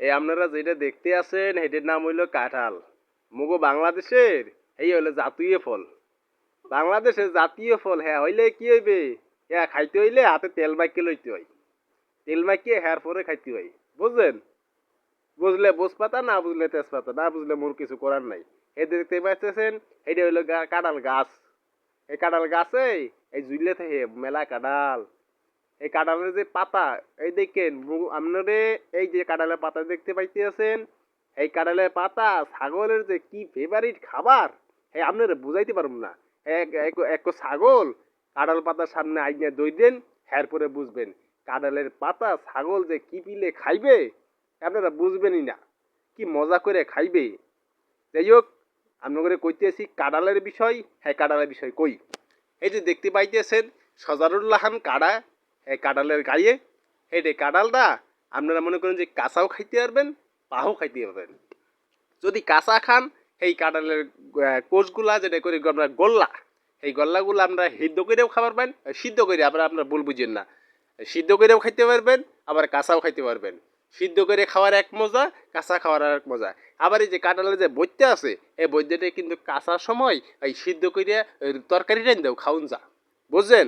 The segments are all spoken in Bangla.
এই আপনারা যেটা দেখতে আছেন এটার নাম হইল কাঁঠাল। মুগো বাংলাদেশের, এই হইল জাতীয় ফল। বাংলাদেশের জাতীয় ফল হ্যাঁ হইলে কি হইবে? হ্যাঁ খাইতে হইলে হাতে তেল মাখিয়ে লইতে হয়। তেল মাখিয়ে হ্যার পরে খাইতে হয়। বুঝলেন বুঝলে বুঝপাতা, না বুঝলে তেজপাতা? না বুঝলে মোর কিছু করার নাই। এই দেখতে পাইতেছেন, এইটা হইল কাঁঠাল গাছ। এই কাঁঠাল গাছে এই জুইলে থেকে মেলা কাঁঠাল। এই কাঁঠালের যে পাতা, এই দেখেন আপনারে এই যে কাঁঠালের পাতা দেখতে পাইতেছেন, এই কাঁঠালের পাতা ছাগলের যে কি ফেভারিট খাবার? এই আপনারা বুঝাইতে পারব না। এক এক- ছাগল কাঁঠাল পাতার সামনে আইনে দই দেন পরে বুঝবেন কাঁঠালের পাতা ছাগল যে কি পিলে খাইবে, আপনারা বুঝবেনই না। কি মজা করে খাইবে। যাই হোক আপনাদের কইতেছি কাঁঠালের বিষয় হ্যাঁ কাঁঠালের বিষয় কই। এই যে দেখতে পাইতেছেন সজারুল্লাহান কাড়া এই কাঁঠালের গায়ে। যে কাঁঠালটা, আপনারা মনে করেন যে কাঁচাও খাইতে পারবেন, পাহাও খাইতে পারবেন। যদি কাঁচা খান, এই কাঁঠালের কোষগুলা যেটা করে আপনার গোল্লা, এই গোল্লাগুলো আমরা সিদ্ধ করেও খাবার পান সিদ্ধ করে আবার আপনারা ভুল বুঝেন না। সিদ্ধ করেও খাইতে পারবেন, আবার কাঁচাও খাইতে পারবেন। সিদ্ধ করে খাওয়ার এক মজা, কাঁচা খাওয়ার এক মজা। আবার এই যে কাঁঠালের যে বৈদ্য আছে, এই বৈদ্যটা কিন্তু কাঁচার সময়, এই সিদ্ধ করে তরকারি রান দেও খাউন যা। বুঝছেন?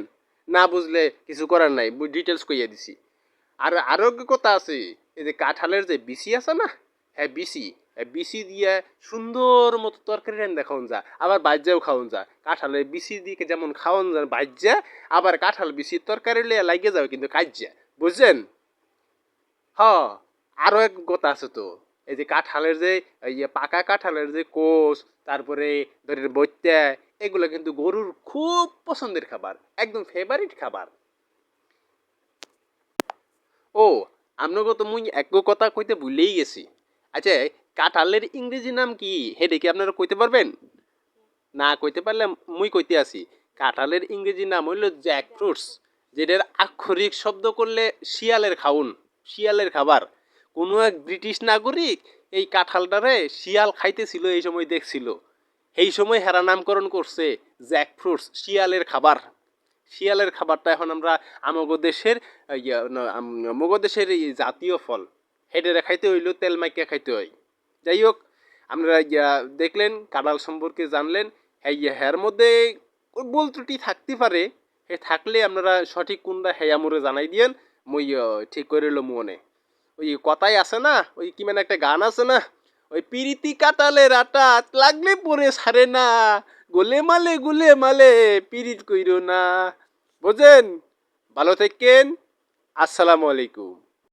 না বুঝলে কিছু করার নাই ডিটেলস কইয়া দিছি। আর আরও একটা কথা আছে, এই যে কাঁঠালের যে বিচি আছে না হ্যাঁ এই বিচি দিয়ে সুন্দর মতো তরকারি রান্না খাওয়ান যা, আবার বাজ্যাও খাওয়ান যা। কাঁঠালের বিচি দিয়ে যেমন খাওয়ান যা বাজ্যা আবার কাঁঠাল বিচির তরকারি লিয়ে লাগিয়ে যাবে কিন্তু কাজ্যা বুঝছেন? হ, আরও এক কথা আছে তো, এই যে কাঁঠালের যে, এই যে পাকা কাঁঠালের যে কোষ, তারপরে ধরেন বৈত্যা এগুলো কিন্তু গরুর খুব পছন্দের খাবার, একদম ফেভারিট খাবার। ও, আপনাকে তো মুই এক কথা কইতে ভুলেই গেছি। আচ্ছা কাঁঠালের ইংরেজি নাম কি? হেডে কি আপনারা কইতে পারবেন? না, কইতে পারলে মুই কইতে আসি। কাঁঠালের ইংরেজি নাম হইল জ্যাক ফ্রুটস যেটার আক্ষরিক শব্দ করলে শিয়ালের খাউন, শিয়ালের খাবার। কোনো এক ব্রিটিশ নাগরিক এই কাঁঠালটারে শিয়াল খাইতেছিল, এই সময় দেখছিল। এই সময় হেরা নামকরণ করছে জ্যাক ফ্রুটস শিয়ালের খাবার। শিয়ালের খাবারটা এখন আমরা আমগো দেশের আমগো দেশের এই জাতীয় ফল। হেডেরে খাইতে হইলেও তেল মাইকা খাইতে হয়। যাই হোক আপনারা ইয়া দেখলেন কাঁঠাল সম্পর্কে জানলেন। ইয়া, হ্যার মধ্যে ভুল ত্রুটি থাকতে পারে। হে থাকলে আপনারা সঠিক কোনটা হেয়া মোরে জানাই দিয়েন। মই ঠিক করে লো মনে। ওই কথাই আছে না? ওই কি মানে একটা গান আছে না? ওই পিরিতি কাটালে রাটা লাগলে পরে সারে না। গোলে মালে, গুলে মালে পিরিত কইরো না। বোঝেন? ভালো থাকেন। আসসালামু আলাইকুম।